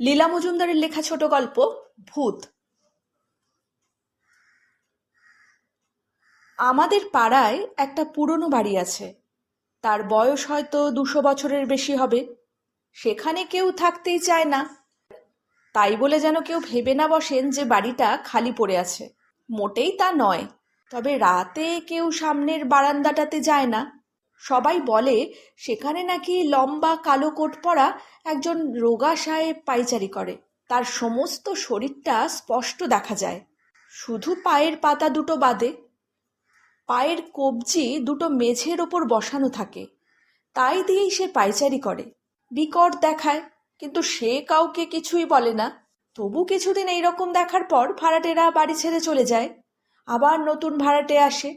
লীলা মজুমদারের লেখা ছোট গল্প, ভূত। আমাদের পাড়ায় একটা পুরনো বাড়ি আছে। তার বয়স হয়তো দুশো বছরের বেশি হবে। সেখানে কেউ থাকতেই চায় না। তাই বলে যেন কেউ ভেবে না বসেন যে বাড়িটা খালি পড়ে আছে। মোটেই তা নয়, তবে রাতে কেউ সামনের বারান্দাটাতে যায় না। সবাই বলে, সেখানে নাকি লম্বা কালো কোট পরা একজন রোগা সাহেব পাইচারি করে। তার সমস্ত শরীরটা স্পষ্ট দেখা যায়। শুধু পায়ের পাতা দুটো বাদে। পায়ের কবজি দুটো মেঝের ওপর বসানো থাকে। তাই দিয়েই সে পাইচারি করে। বিকট দেখায়, কিন্তু সে কাউকে কিছুই বলে না। তবু কিছুদিন এইরকম দেখার পর ভাড়াটেরা বাড়ি ছেড়ে চলে যায়। আবার নতুন ভাড়াটে আসে।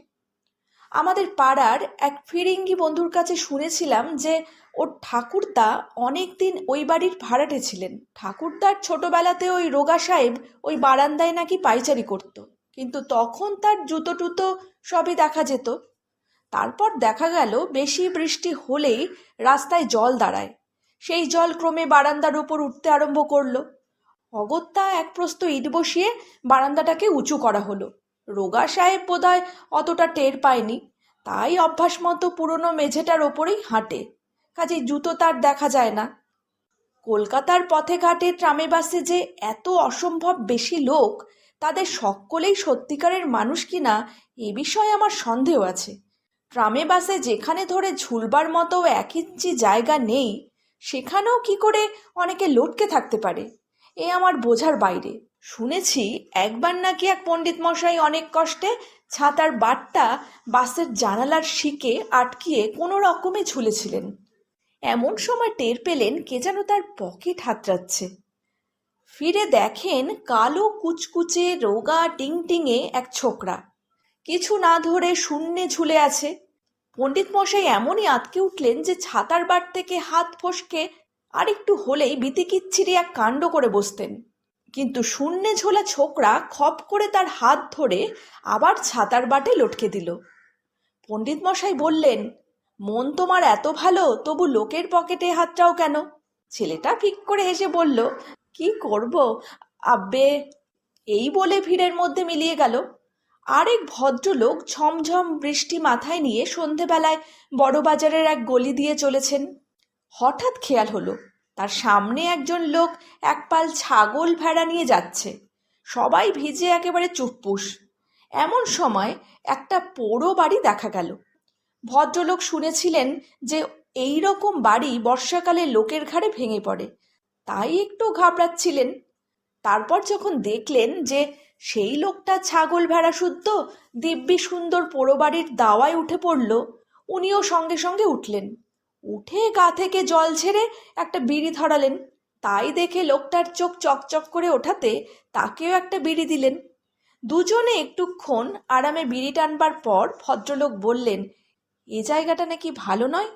আমাদের পাড়ার এক ফিরিঙ্গি বন্ধুর কাছে শুনেছিলাম যে ওর ঠাকুরদা অনেক দিন ওই বাড়ির ভাড়াটে ছিলেন। ঠাকুরদার ছোটবেলাতে ওই রোগা সাহেব ওই বারান্দায় নাকি পাইচারি করত। কিন্তু তখন তার জুতো টুতো সবই দেখা যেত। তারপর দেখা গেল বেশি বৃষ্টি হলেই রাস্তায় জল দাঁড়ায়। সেই জল ক্রমে বারান্দার উপর উঠতে আরম্ভ করল। অগত্যা এক প্রস্ত ইট বসিয়ে বারান্দাটাকে উঁচু করা হলো। রোগা সাহেব বোধহয় অতটা টের পায়নি। তাই অভ্যাস মতো পুরনো মেঝেটার ওপরেই হাঁটে। কাজেই জুতো তার দেখা যায় না। কলকাতার পথে ঘাটে ট্রামে বাসে যে এত অসম্ভব বেশি লোক, তাদের সকলেই সত্যিকারের মানুষ কিনা এ বিষয়ে আমার সন্দেহ আছে। ট্রামে বাসে যেখানে ধরে ঝুলবার মতো এক ইঞ্চি জায়গা নেই, সেখানেও কি করে অনেকে লটকে থাকতে পারে? এ আমার বোঝার বাইরে। শুনেছি একবার নাকি এক পণ্ডিত মশাই অনেক কষ্টে ছাতার বাটটা বাসের জানালার শিকে আটকিয়ে কোনো রকমে ঝুলেছিলেন। এমন সময় টের পেলেন কে যেন তার পকেট হাতড়াচ্ছে। ফিরে দেখেন কালো কুচকুচে, রোগা টিংটিঙে এক ছোকরা। কিছু না ধরে শূন্যে ঝুলে আছে। পণ্ডিত মশাই এমনই আটকে উঠলেন যে ছাতার বাট থেকে হাত ফসকে আরেকটু হলেই বিতিকিচ্ছিরি এক কাণ্ড করে বসতেন। কিন্তু শূন্যে ঝোলা ছোকরা খপ করে তার হাত ধরে আবার ছাতার বাটে লটকে দিল। পণ্ডিত মশাই বললেন, মন তোমার এত ভালো, তবু লোকের পকেটে হাতটাও কেন? ছেলেটা ফিক করে হেসে বলল, কি করব? আব্বে, এই বলে ভিড়ের মধ্যে মিলিয়ে গেল। আরেক ভদ্রলোক ঝমঝম বৃষ্টি মাথায় নিয়ে সন্ধেবেলায় বড়বাজারের এক গলি দিয়ে চলেছেন। হঠাৎ খেয়াল হলো তার সামনে একজন লোক এক পাল ছাগল ভেড়া নিয়ে যাচ্ছে। সবাই ভিজে একেবারে চুপপুস। এমন সময় একটা পোড়ো বাড়ি দেখা গেল। ভদ্রলোক শুনেছিলেন যে এই রকম বাড়ি বর্ষাকালে লোকের ঘাড়ে ভেঙে পড়ে। তাই একটু ঘাবড়াচ্ছিলেন। তারপর যখন দেখলেন যে সেই লোকটা ছাগল ভেড়া শুদ্ধ, দিব্যি সুন্দর পোড়ো বাড়ির দাওয়ায় উঠে পড়ল, উনিও সঙ্গে সঙ্গে উঠলেন। উঠে গা থেকে জল ছেড়ে একটা বিড়ি ধরালেন। তাই দেখে লোকটার চোখ চকচক করে ওঠাতে তাকেও একটা বিড়ি দিলেন। দুজনে একটুক্ষণ আরামে বিড়ি টানবার পর ভদ্রলোক বললেন, এ জায়গাটা নাকি ভালো নয়?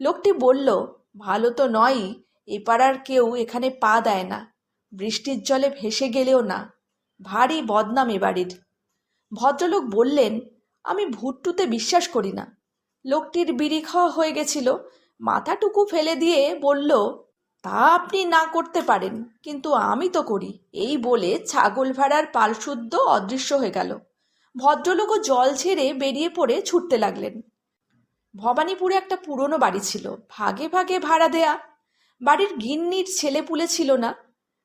লোকটি বলল, ভালো তো নয়ই এ পাড়ার কেউ এখানে পা দেয় না। বৃষ্টির জলে ভেসে গেলেও না। ভারী বদনাম এ বাড়ির। ভদ্রলোক বললেন, আমি ভুট্টুতে বিশ্বাস করি না। লোকটির বিড়ি খাওয়া হয়ে গেছিল। মাথাটুকু ফেলে দিয়ে বলল, তা আপনি না করতে পারেন, কিন্তু আমি তো করি। এই বলে ছাগল ভেড়ার পালশুদ্ধ অদৃশ্য হয়ে গেল। ভদ্রলোকও জল ছেড়ে বেরিয়ে পড়ে ছুটতে লাগলেন। ভবানীপুরে একটা পুরনো বাড়ি ছিল, ভাগে ভাগে ভাড়া দেয়া। বাড়ির গিন্নির ছেলে পুলে ছিল না।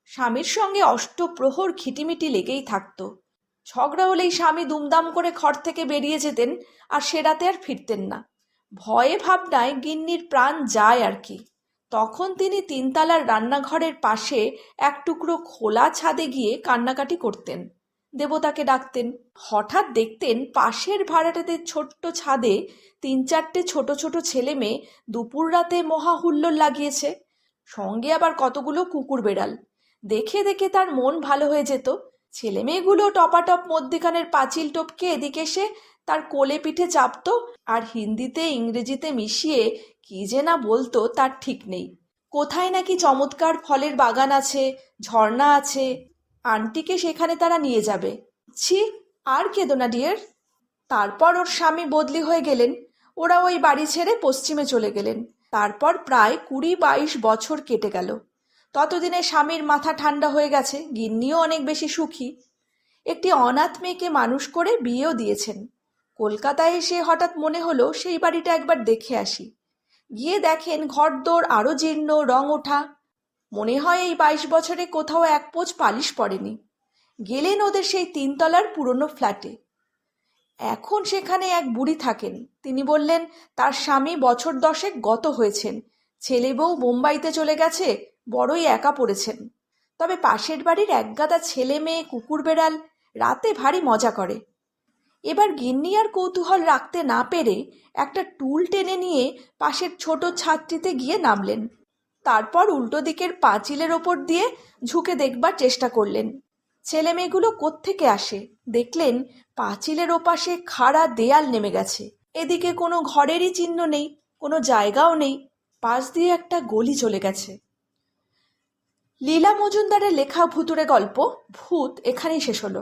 স্বামীর সঙ্গে অষ্টপ্রহর খিটিমিটি লেগেই থাকতো। ঝগড়া হলেই স্বামী দুমদাম করে ঘর থেকে বেরিয়ে যেতেন আর সে রাতে আর ফিরতেন না। ভয়ে ভাবনায় গিন্নির প্রাণ যায় আর কি। তখন তিনি তিনতলার রান্নাঘরের পাশে এক টুকরো খোলা ছাদে গিয়ে কান্নাকাটি করতেন। দেবতাকে ডাকতেন। হঠাৎ দেখতেন পাশের ভাড়াটাতে ছোট্ট ছাদে তিন চারটে ছোট ছোট ছেলে মেয়ে দুপুর রাতে মহা হুল্লোড় লাগিয়েছে। সঙ্গে আবার কতগুলো কুকুর বেড়াল। দেখে দেখে তার মন ভালো হয়ে যেত। ছেলে মেয়েগুলো টপাটপ মধ্যিখানের পাঁচিল টপকে এদিকে এসে তার কোলে পিঠে চাপতো আর হিন্দিতে ইংরেজিতে মিশিয়ে কি যে না বলতো তার ঠিক নেই। কোথায় নাকি চমৎকার ফলের বাগান আছে, ঝর্ণা আছে, আন্টিকে সেখানে তারা নিয়ে যাবে। ছি, আর কেঁদো না ডিয়ার তারপর ওর স্বামী বদলি হয়ে গেলেন। ওরা ওই বাড়ি ছেড়ে পশ্চিমে চলে গেলেন। তারপর প্রায় কুড়ি বাইশ বছর কেটে গেল। ততদিনে স্বামীর মাথা ঠান্ডা হয়ে গেছে, গিন্নিও অনেক বেশি সুখী। একটি অনাথ মেয়েকে মানুষ করে বিয়েও দিয়েছেন। কলকাতায় এসে হঠাৎ মনে হলো সেই বাড়িটা একবার দেখে আসি। গিয়ে দেখেন ঘরদোর আরও জীর্ণ, রং ওঠা। মনে হয় এই বাইশ বছরে কোথাও এক পোচ পালিশ পড়েনি। গেলেন ওদের সেই তিনতলার পুরনো ফ্ল্যাটে। এখন সেখানে এক বুড়ি থাকেন। তিনি বললেন, তার স্বামী বছর দশেক গত হয়েছেন। ছেলে বউ বোম্বাইতে চলে গেছে, বড়ই একা পড়েছেন। তবে পাশের বাড়ির একগাদা ছেলে মেয়ে কুকুর বেড়াল, রাতে ভারী মজা করে। এবার গিন্নি আর কৌতূহল রাখতে না পেরে একটা টুল টেনে নিয়ে পাশের ছোট ছাদটিতে গিয়ে নামলেন। তারপর উল্টো দিকের পাঁচিলের ওপর দিয়ে ঝুঁকে দেখবার চেষ্টা করলেন। ছেলে মেয়েগুলো কোত্থেকে আসে? দেখলেন পাঁচিলের ওপাশে খাড়া দেয়াল নেমে গেছে। এদিকে কোনো ঘরেরই চিহ্ন নেই, কোনো জায়গাও নেই। পাশ দিয়ে একটা গলি চলে গেছে। লীলা মজুমদারের লেখা ভুতুরে গল্প ভূত এখানেই শেষ হলো।